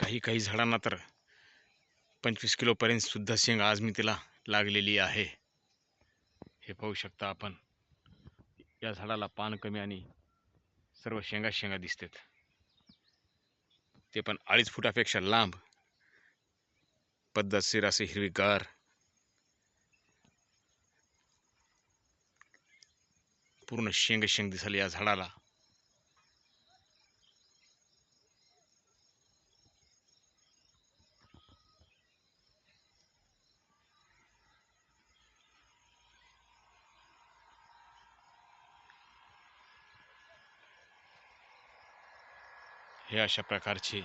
काही काही झाडांना तर पंचवीस किलोपर्यंत सुद्धा शेंग आज मी तिला लागलेली आहे. हे पाहू शकता आपण. या झाडाला पान कमी आणि सर्व शेंगा शेंगा दिसतात. ते पण अडीच फुटापेक्षा लांब. पद्धतशीर असे हिरवीगार. पूर्ण शेंग शेंग दिसाल या झाडाला. हे अशा प्रकारचे